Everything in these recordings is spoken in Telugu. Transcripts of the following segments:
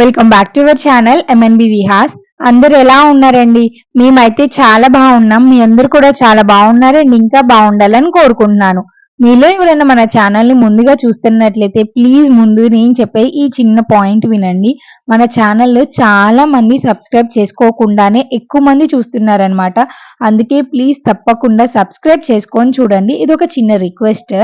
Welcome back to our channel MNB Vihas అందరు ఎలా ఉన్నారండి? మేమైతే చాలా బాగున్నాం. మీ అందరు కూడా చాలా బాగున్నారండి. ఇంకా బాగుండాలని కోరుకుంటున్నాను. మీలో ఎవరైనా మన ఛానల్ని ముందుగా చూస్తున్నట్లయితే ప్లీజ్ ముందు నేను చెప్పే ఈ చిన్న పాయింట్ వినండి. మన ఛానల్లో చాలా మంది సబ్స్క్రైబ్ చేసుకోకుండానే ఎక్కువ మంది చూస్తున్నారనమాట అందుకే ప్లీజ్ తప్పకుండా సబ్స్క్రైబ్ చేసుకొని చూడండి. ఇది ఒక చిన్న రిక్వెస్ట్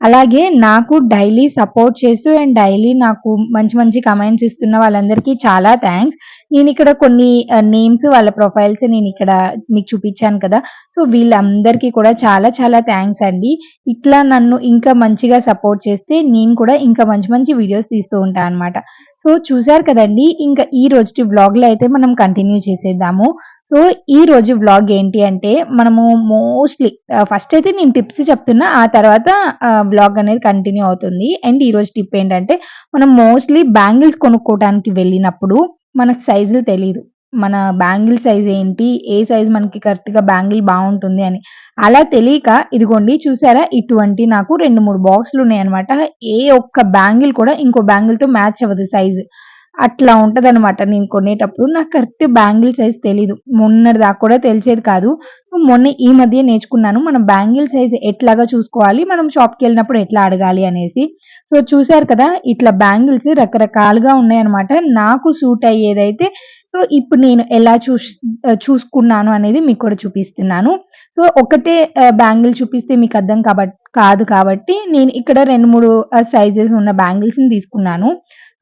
అలాగే నాకు డైలీ సపోర్ట్ చేస్తూ అండ్ డైలీ నాకు మంచి మంచి కమెంట్స్ ఇస్తున్న వాళ్ళందరికీ చాలా థ్యాంక్స్. నేను ఇక్కడ కొన్ని నేమ్స్ వాళ్ళ ప్రొఫైల్స్ నేను ఇక్కడ మీకు చూపించాను కదా. సో వీళ్ళందరికీ కూడా చాలా చాలా థ్యాంక్స్ అండి. ఇట్లా నన్ను ఇంకా మంచిగా సపోర్ట్ చేస్తే నేను కూడా ఇంకా మంచి మంచి వీడియోస్ తీస్తూ ఉంటాను అనమాట సో చూసారు కదండి ఇంకా ఈ రోజు వ్లాగ్లో అయితే మనం కంటిన్యూ చేసేద్దాము. సో ఈ రోజు వ్లాగ్ ఏంటి అంటే మనము మోస్ట్లీ ఫస్ట్ అయితే నేను టిప్స్ చెప్తున్నా ఆ తర్వాత వ్లాగ్ అనేది కంటిన్యూ అవుతుంది. అండ్ ఈ రోజు టిప్ ఏంటంటే మనం మోస్ట్లీ బ్యాంగిల్స్ కొనుక్కోవడానికి వెళ్ళినప్పుడు మనకు సైజులు తెలియదు మన బ్యాంగిల్ సైజ్ ఏంటి? ఏ సైజ్ మనకి కరెక్ట్గా బ్యాంగిల్ బాగుంటుంది అని. అలా తెలియక ఇదిగోండి చూసారా? ఇటువంటి నాకు రెండు మూడు బాక్సులు ఉన్నాయి ఏ ఒక్క బ్యాంగిల్ కూడా ఇంకో బ్యాంగిల్తో మ్యాచ్ అవ్వదు సైజు అట్లా ఉంటదనమాట నేను కొనేటప్పుడు నాకు కరెక్ట్ బ్యాంగిల్ సైజ్ తెలీదు. మొన్నటి దాకా కూడా తెలిసేది కాదు. సో మొన్న ఈ మధ్య నేర్చుకున్నాను. మనం బ్యాంగిల్ సైజ్ ఎట్లాగా చూసుకోవాలి? మనం షాప్కి వెళ్ళినప్పుడు ఎట్లా అడగాలి అనేసి. సో చూసారు కదా ఇట్లా బ్యాంగిల్స్ రకరకాలుగా ఉన్నాయన్నమాట. నాకు సూట్ అయ్యేదైతే సో ఇప్పుడు నేను ఎలా చూస్ చూసుకున్నాను అనేది మీకు కూడా చూపిస్తున్నాను. సో ఒకటే బ్యాంగిల్ చూపిస్తే మీకు అర్థం కాబట్టి కాదు కాబట్టి నేను ఇక్కడ రెండు మూడు సైజెస్ ఉన్న బ్యాంగిల్స్ని తీసుకున్నాను.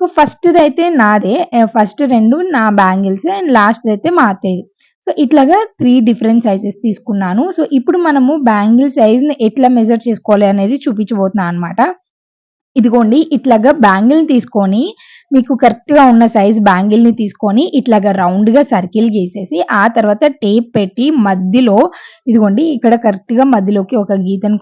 సో ఫస్ట్‌ది అయితే నాదే. ఫస్ట్ రెండు నా బ్యాంగిల్స్ అండ్ లాస్ట్‌ది అయితే మా అత్తయ్యది. సో ఇట్లాగా త్రీ డిఫరెంట్ సైజెస్ తీసుకున్నాను. సో ఇప్పుడు మనము బ్యాంగిల్ సైజ్‌ని ఎట్లా మెజర్ చేసుకోవాలి అనేది చూపించబోతున్నాను అనమాట. ఇదిగోండి ఇట్లాగా బ్యాంగిల్ని తీసుకొని మీకు కరెక్ట్‌గా ఉన్న సైజ్ బ్యాంగిల్‌ని తీసుకొని ఇట్లాగా రౌండ్‌గా సర్కిల్ గీసేసి ఆ తర్వాత టేప్ పెట్టి మధ్యలో ఇదిగోండి ఇక్కడ కరెక్ట్‌గా మధ్యలోకి ఒక గీతను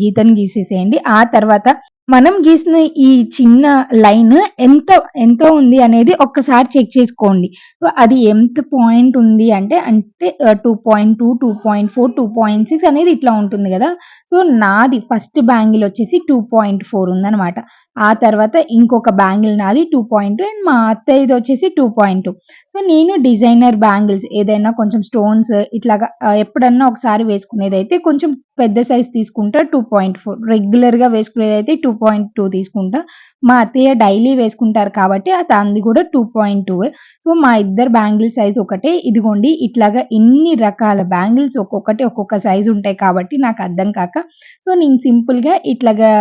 గీతను గీసేసేయండి. ఆ తర్వాత మనం గీసిన ఈ చిన్న లైన్ ఎంత ఎంత ఉంది అనేది ఒక్కసారి చెక్ చేసుకోండి. సో, అది ఎంత పాయింట్ ఉంది అంటే, అంటే two point two two point four two point six అనేది ఇట్లా ఉంటుంది కదా సో, నాది ఫస్ట్ బ్యాంగిల్ వచ్చేసి టూ పాయింట్ ఫోర్ ఉందనమాట. ఆ తర్వాత ఇంకొక బ్యాంగిల్ నాది టూ పాయింట్ అండ్ మా అత్తయ్యది వచ్చేసి టూ పాయింట్ సో, నేను డిజైనర్ బ్యాంగిల్స్ ఏదైనా కొంచెం స్టోన్స్ ఇట్లాగా ఎప్పుడన్నా ఒకసారి వేసుకునేదైతే కొంచెం పెద్ద సైజ్ తీసుకుంటా టూ పాయింట్ ఫోర్ రెగ్యులర్‌గా వేసుకునేదైతే టూ పాయింట్ టూ తీసుకుంటా. మా అత్తయ్య డైలీ వేసుకుంటారు కాబట్టి అది కూడా టూ పాయింట్ టూ సో, మా ఇద్దరు బ్యాంగిల్ సైజ్ ఒకటే. ఇదిగోండి ఇట్లాగా ఇన్ని రకాల బ్యాంగిల్స్ ఒక్కొక్కటి ఒక్కొక్క సైజ్ ఉంటాయి కాబట్టి నాకు అర్థం కాక సో, నేను సింపుల్‌గా ఇట్లాగా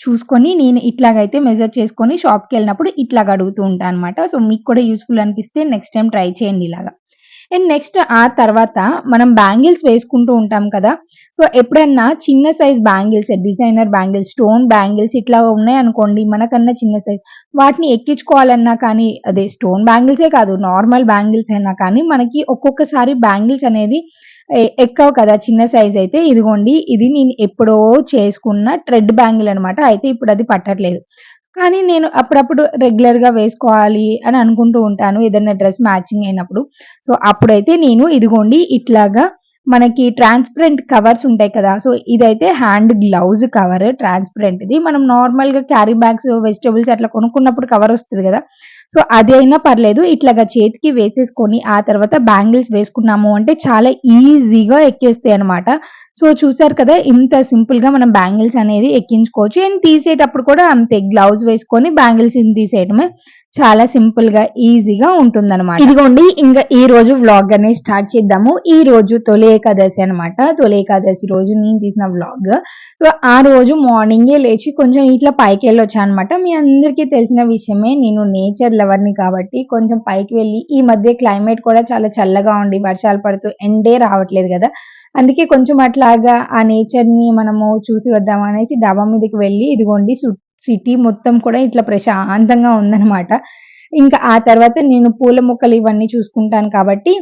చూసుకొని నేను ఇట్లాగైతే మెజర్ చేసుకొని షాప్‌కెళ్ళినప్పుడు ఇట్లాగ అడుగుతూ ఉంటాను అనమాట. సో, మీకు కూడా యూస్ఫుల్ అనిపిస్తే నెక్స్ట్ టైం ట్రై చేయండి ఇలాగా. అండ్ నెక్స్ట్ ఆ తర్వాత మనం బ్యాంగిల్స్ వేసుకుంటూ ఉంటాం కదా! సో, ఎప్పుడన్నా చిన్న size bangles designer bangles, stone bangles ఇట్లా ఉన్నాయనుకోండి మనకన్నా చిన్న సైజ్ వాటిని ఎక్కించుకోవాలన్నా కానీ అదే స్టోన్ బ్యాంగిల్సే కాదు నార్మల్ బ్యాంగిల్స్ అయినా కానీ మనకి ఒక్కొక్కసారి బ్యాంగిల్స్ అనేది ఎక్కవు కదా చిన్న సైజ్ అయితే. ఇదిగోండి ఇది నేను ఎప్పుడో చేసుకున్న ట్రెడ్ బ్యాంగిల్ అనమాట అయితే ఇప్పుడు అది పట్టట్లేదు. కానీ నేను అప్పుడప్పుడు రెగ్యులర్‌గా వేసుకోవాలి అని అనుకుంటూ ఉంటాను. ఏదైనా డ్రెస్ మ్యాచింగ్ అయినప్పుడు. సో, అప్పుడైతే నేను ఇదిగోండి ఇట్లాగా మనకి ట్రాన్స్‌పరెంట్ కవర్స్ ఉంటాయి కదా! సో, ఇదైతే హ్యాండ్ గ్లౌజ్ కవర్ ట్రాన్స్‌పరెంట్‌ది. మనం నార్మల్‌గా క్యారీ బ్యాగ్స్, వెజిటేబుల్స్ అట్లా కొనుక్కున్నప్పుడు కవర్ వస్తుంది కదా! సో, అది అయినా పర్లేదు. ఇట్లాగా చేతికి వేసేసుకొని ఆ తర్వాత బ్యాంగిల్స్ వేసుకున్నాము అంటే చాలా ఈజీగా ఎక్కేస్తాయి అనమాట. సో, చూసారు కదా! ఇంత సింపుల్గా మనం బ్యాంగిల్స్ అనేది ఎక్కించుకోవచ్చు. అండ్ తీసేటప్పుడు కూడా అంతే గ్లౌజ్ వేసుకొని బ్యాంగిల్స్ తీసేయటమే చాలా సింపుల్గా ఈజీగా ఉంటుందన్నమాట ఇదిగోండి ఇంకా ఈ రోజు వ్లాగ్ అనేది స్టార్ట్ చేద్దాము. ఈ రోజు తొలి ఏకాదశి అనమాట. తొలి ఏకాదశి రోజు నేను తీసిన వ్లాగ్. సో, ఆ రోజు మార్నింగే లేచి కొంచెం ఇట్లా పైకి వెళ్ళొచ్చా అనమాట మీ అందరికీ తెలిసిన విషయమే నేను నేచర్ లవర్‌ని కాబట్టి కొంచెం పైకి వెళ్ళి ఈ మధ్య క్లైమేట్ కూడా చాలా చల్లగా ఉండి వర్షాలు పడుతూ ఎండే రావట్లేదు కదా అందుకే కొంచెం అట్లాగా ఆ నేచర్‌ని మనము చూసి వద్దాం అనేసి డాబా మీదకి వెళ్ళి ఇదిగోండి సిటీ మొత్తం కూడా ఇట్లా ప్రశాంతంగా ఉందనమాట. ఇంకా ఆ తర్వాత నేను పూల మొక్కలు ఇవన్నీ చూసుకుంటాను కాబట్టి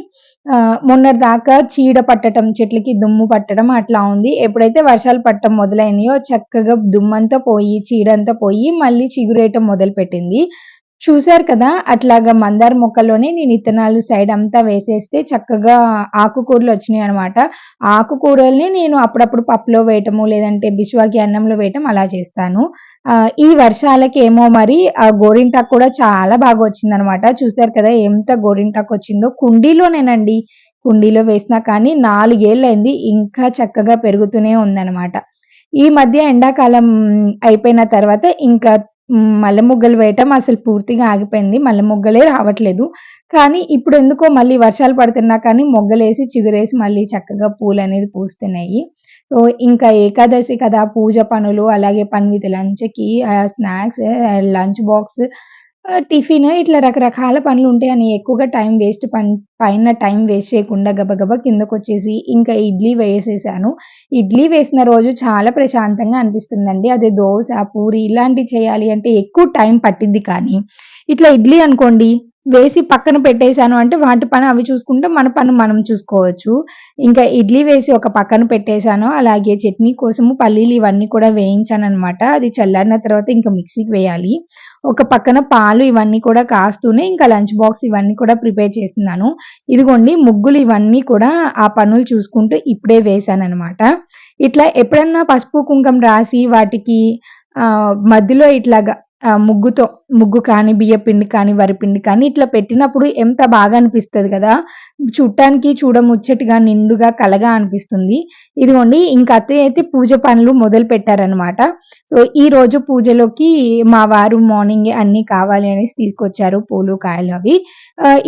మొన్నటి దాకా చీడ పట్టడం చెట్లకి దుమ్ము పట్టడం అట్లా ఉంది. ఎప్పుడైతే వర్షాలు పట్టడం మొదలైనాయో చక్కగా దుమ్మంతా పోయి, చీడంతా పోయి మళ్ళీ చిగురేయటం మొదలుపెట్టింది. చూశారు కదా అట్లాగా మందార మొక్కలోనే నేను ఇత్తనాలు సైడ్ అంతా వేసేస్తే చక్కగా ఆకుకూరలు వచ్చినాయి అనమాట ఆకుకూరల్ని నేను అప్పుడప్పుడు పప్పులో వేయటము లేదంటే బిశ్వాకి అన్నంలో వేయటం అలా చేస్తాను. ఈ వర్షాలకి ఏమో మరి ఆ గోరింటాకు కూడా చాలా బాగా వచ్చిందనమాట చూశారు కదా ఎంత గోరింటాకు వచ్చిందో. కుండీలోనేనండి. కుండీలో వేసినా కానీ నాలుగేళ్ళు అయింది ఇంకా చక్కగా పెరుగుతూనే ఉందన్నమాట. ఈ మధ్య ఎండాకాలం అయిపోయిన తర్వాత ఇంకా మల్లె మొగ్గలు వేయటం అసలు పూర్తిగా ఆగిపోయింది. మల్లె మొగ్గలే రావట్లేదు. కానీ ఇప్పుడు ఎందుకో మళ్ళీ వర్షాలు పడుతున్నా కానీ మొగ్గలేసి చిగురేసి మళ్ళీ చక్కగా పూలు అనేది పూస్తున్నాయి. సో ఇంకా ఏకాదశి కదా పూజ పనులు అలాగే పని లంచ్కి స్నాక్స్ లంచ్ బాక్స్ టిఫిన్ ఇట్లా రకరకాల పనులు ఉంటాయని ఎక్కువగా టైం వేస్ట్ పని పైన టైం వేస్ట్ చేయకుండా గబగబా కిందకు వచ్చేసి ఇంకా ఇడ్లీ వేసేసాను. ఇడ్లీ వేసిన రోజు చాలా ప్రశాంతంగా అనిపిస్తుందండి. అదే దోశ పూరి ఇలాంటివి చేయాలి అంటే ఎక్కువ టైం పట్టింది కానీ. ఇట్లా ఇడ్లీ అనుకోండి వేసి పక్కన పెట్టేశాను అంటే వాటి పని అవి చూసుకుంటే మన పని మనం చూసుకోవచ్చు. ఇంకా ఇడ్లీ వేసి ఒక పక్కన పెట్టేశాను. అలాగే చట్నీ కోసము పల్లీలు ఇవన్నీ కూడా వేయించాను అనమాట అది చల్లారిన తర్వాత ఇంకా మిక్సీకి వేయాలి. ఒక పక్కన పాలు ఇవన్నీ కూడా కాస్తూనే ఇంకా లంచ్ బాక్స్ ఇవన్నీ కూడా ప్రిపేర్ చేస్తున్నాను. ఇదిగోండి ముగ్గులు ఇవన్నీ కూడా ఆ పనులు చూసుకుంటూ ఇప్పుడే వేసాను అనమాట ఇట్లా ఎప్పుడన్నా పసుపు కుంకం రాసి వాటికి మధ్యలో ఇట్లాగా ముగ్గుతో ముగ్గు కానీ బియ్య పిండి కానీ వరిపిండి కానీ ఇట్లా పెట్టినప్పుడు ఎంత బాగా అనిపిస్తుంది కదా? చూడటానికి చూడముచ్చటిగా నిండుగా కలగా అనిపిస్తుంది. ఇదిగోండి ఇంకా అత్తయ్య అయితే పూజ పనులు మొదలు పెట్టారనమాట సో ఈ రోజు పూజలోకి మా వారు మార్నింగ్ అన్ని కావాలి అనేసి తీసుకొచ్చారు పూలు కాయలు అవి.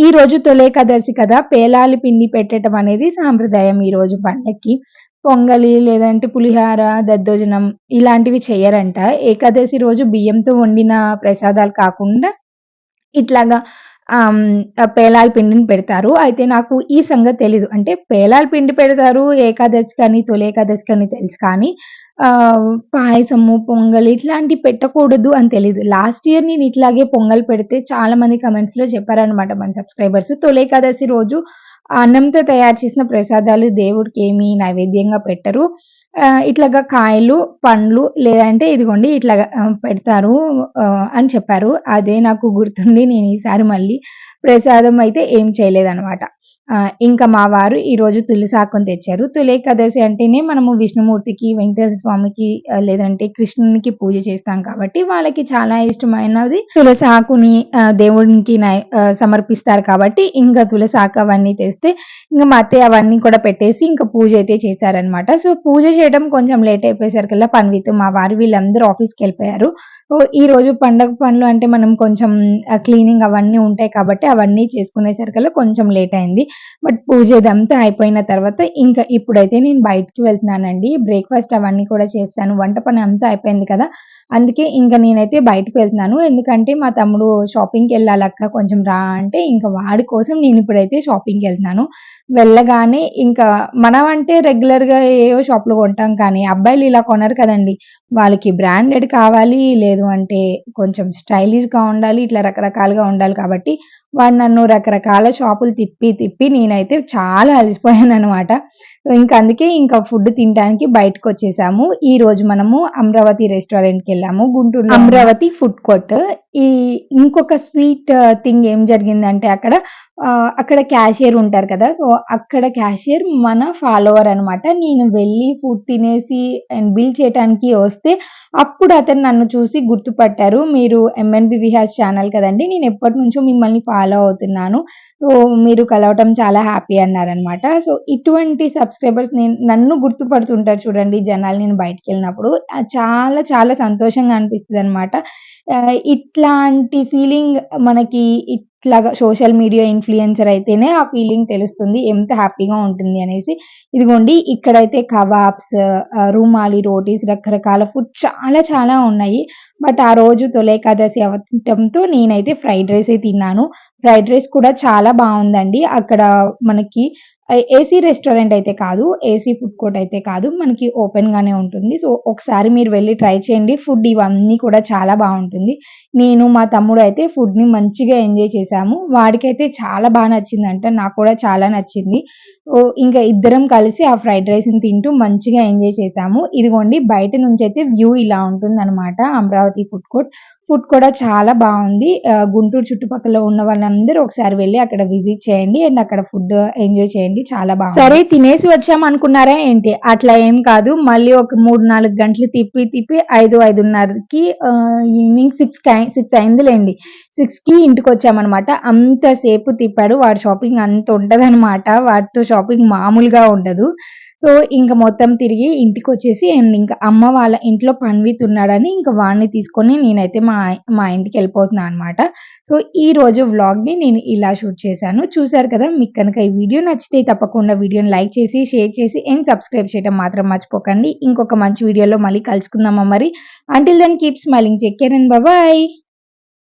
ఈ రోజు తొలేకాదశి కదా? పేలాలి పిండి పెట్టడం అనేది సాంప్రదాయం ఈ రోజు పండక్కి. పొంగలి లేదంటే పులిహార దద్దోజనం ఇలాంటివి చేయరంట ఏకాదశి రోజు బియ్యంతో వండిన ప్రసాదాలు కాకుండా ఇట్లాగా పేలాల పిండిని పెడతారు. అయితే నాకు ఈ సంగతి తెలీదు. అంటే పేలాల పిండి పెడతారు ఏకాదశి కానీ తొలి ఏకాదశి కానీ తెలుసు కానీ పాయసము పొంగల్ ఇట్లాంటివి పెట్టకూడదు అని తెలీదు. లాస్ట్ ఇయర్ నేను ఇట్లాగే పొంగల్ పెడితే చాలా మంది కమెంట్స్లో చెప్పారనమాట మన సబ్స్క్రైబర్స్ తొలి ఏకాదశి రోజు అన్నంతో తయారు చేసిన ప్రసాదాలు దేవుడికి ఏమి నైవేద్యంగా పెట్టరు. ఆ, ఇట్లాగా కాయలు పండ్లు లేదంటే ఇదిగోండి ఇట్లాగా పెడతారు అని చెప్పారు. అదే నాకు గుర్తుంది. నేను ఈసారి మళ్ళీ ప్రసాదం అయితే ఏం చేయలేదన్నమాట. ఇంకా మా వారు ఈరోజు తులసాకుని తెచ్చారు. తొలి అంటేనే మనము విష్ణుమూర్తికి వెంకటేశ్వర స్వామికి లేదంటే కృష్ణునికి పూజ చేస్తాం కాబట్టి వాళ్ళకి చాలా ఇష్టమైనది తులసాకుని దేవునికి నై సమర్పిస్తారు కాబట్టి ఇంకా తులసాకు అవన్నీ తెస్తే ఇంకా మా అత్తయ్య అవన్నీ కూడా పెట్టేసి ఇంకా పూజ అయితే చేశారనమాట సో పూజ చేయడం కొంచెం లేట్ అయిపోయేసరికల్లా పన్విత్ మా వారు వీళ్ళందరూ ఆఫీస్కి వెళ్ళిపోయారు. ఈ రోజు పండగ పనులు అంటే మనం కొంచెం క్లీనింగ్ అవన్నీ ఉంటాయి కాబట్టి అవన్నీ చేసుకునేసరికల్లా కొంచెం లేట్ అయింది. బట్ పూజ ఇదంతా అయిపోయిన తర్వాత ఇంకా ఇప్పుడైతే నేను బయటికి వెళ్తున్నానండి. బ్రేక్ఫాస్ట్ అవన్నీ కూడా చేస్తాను. వంట పని అంతా అయిపోయింది కదా. అందుకే ఇంకా నేనైతే బయటకు వెళ్తున్నాను. ఎందుకంటే మా తమ్ముడు షాపింగ్కి వెళ్ళాలక్క కొంచెం రా అంటే ఇంకా వాడి కోసం నేను ఇప్పుడైతే షాపింగ్కి వెళ్తున్నాను. వెళ్ళగానే ఇంకా మనం అంటే రెగ్యులర్గా ఏవో షాప్లో కొంటాం కానీ అబ్బాయిలు ఇలా కొనరు కదండి. వాళ్ళకి బ్రాండెడ్ కావాలి లేదు అంటే కొంచెం స్టైలిష్గా ఉండాలి ఇట్లా రకరకాలుగా ఉండాలి కాబట్టి వాడు నన్ను రకరకాల షాపులు తిప్పి తిప్పి నేనైతే చాలా అలసిపోయాను అనమాట ఇంకా అందుకే ఇంకా ఫుడ్ తినడానికి బయటకు వచ్చేసాము ఈ రోజు మనము అమరావతి రెస్టారెంట్కి వెళ్ళాము. Guntur Amaravati food court. ఈ ఇంకొక స్వీట్ థింగ్ ఏం జరిగిందంటే అక్కడ అక్కడ క్యాషియర్ ఉంటారు కదా. సో అక్కడ క్యాషియర్ మన ఫాలోవర్ అనమాట నేను వెళ్ళి ఫుడ్ తినేసి అండ్ బిల్ చేయడానికి వస్తే అప్పుడు అతను నన్ను చూసి గుర్తుపట్టారు. మీరు ఎంఎన్బి విహాస్ ఛానల్ కదండి. నేను ఎప్పటి నుంచో మిమ్మల్ని ఫాలో అవుతున్నాను. సో మీరు కలవటం చాలా హ్యాపీ అన్నారనమాట. సో ఇటువంటి సబ్స్క్రైబర్స్ నేను నన్ను గుర్తుపడుతుంటారు చూడండి జనాలు నేను బయటకు వెళ్ళినప్పుడు చాలా చాలా సంతోషంగా అనిపిస్తుంది అనమాట ఇట్లాంటి ఫీలింగ్ మనకి ఇట్లాగా సోషల్ మీడియా ఇన్ఫ్లుయెన్సర్ అయితేనే ఆ ఫీలింగ్ తెలుస్తుంది ఎంత హ్యాపీగా ఉంటుంది అనేసి. ఇదిగోండి ఇక్కడైతే కబాబ్స్ రూమాలి రోటీస్ రకరకాల ఫుడ్ చాలా చాలా ఉన్నాయి. బట్ ఆ రోజు తొలేకాదశి అవటంతో నేనైతే ఫ్రైడ్ రైస్ తిన్నాను. ఫ్రైడ్ రైస్ కూడా చాలా బాగుందండి. అక్కడ మనకి ఏసీ రెస్టారెంట్ అయితే కాదు ఏసీ ఫుడ్ కోర్ట్ అయితే కాదు మనకి ఓపెన్గానే ఉంటుంది. సో ఒకసారి మీరు వెళ్ళి ట్రై చేయండి. ఫుడ్ ఇవన్నీ కూడా చాలా బాగుంటుంది. నేను మా తమ్ముడు అయితే ఫుడ్ని మంచిగా ఎంజాయ్ చేసాము వాడికైతే చాలా బాగా నచ్చిందంట. నాకు కూడా చాలా నచ్చింది. సో ఇంకా ఇద్దరం కలిసి ఆ ఫ్రైడ్ రైస్ని తింటూ మంచిగా ఎంజాయ్ చేసాము ఇదిగోండి బయట నుంచి అయితే వ్యూ ఇలా ఉంటుంది అనమాట అమరావతి ఫుడ్ కోర్ట్ ఫుడ్ కూడా చాలా బాగుంది. గుంటూరు చుట్టుపక్కల ఉన్న వాళ్ళందరూ ఒకసారి వెళ్ళి అక్కడ విజిట్ చేయండి అండ్ అక్కడ ఫుడ్ ఎంజాయ్ చేయండి. చాలా బాగుంది. సరే తినేసి వచ్చాం అనుకున్నారా ఏంటి? అట్లా ఏం కాదు. మళ్ళీ ఒక మూడు నాలుగు గంటలు తిప్పి తిప్పి ఐదు ఐదున్నరకి ఈవినింగ్ సిక్స్ సిక్స్ అయిందిలేండి. సిక్స్కి ఇంటికి వచ్చామన్నమాట. అంతసేపు తిప్పాడు. వాడి షాపింగ్ అంత ఉంటదన్నమాట వాటితో షాపింగ్ మామూలుగా ఉండదు. సో ఇంకా మొత్తం తిరిగి ఇంటికి వచ్చేసి అండ్ ఇంకా అమ్మ వాళ్ళ ఇంట్లో పన్విత్ ఉన్నాడని ఇంకా వాడిని తీసుకొని నేనైతే మా మా ఇంటికి వెళ్ళిపోతున్నాను అనమాట సో ఈ రోజు వ్లాగ్ని నేను ఇలా షూట్ చేశాను. చూశారు కదా మీకు కనుక ఈ వీడియో నచ్చితే తప్పకుండా వీడియోని లైక్ చేసి షేర్ చేసి అండ్ సబ్స్క్రైబ్ చేయడం మాత్రం మర్చిపోకండి. ఇంకొక మంచి వీడియోలో మళ్ళీ కలుసుకుందామా మరి. Until then keep smiling take care and bye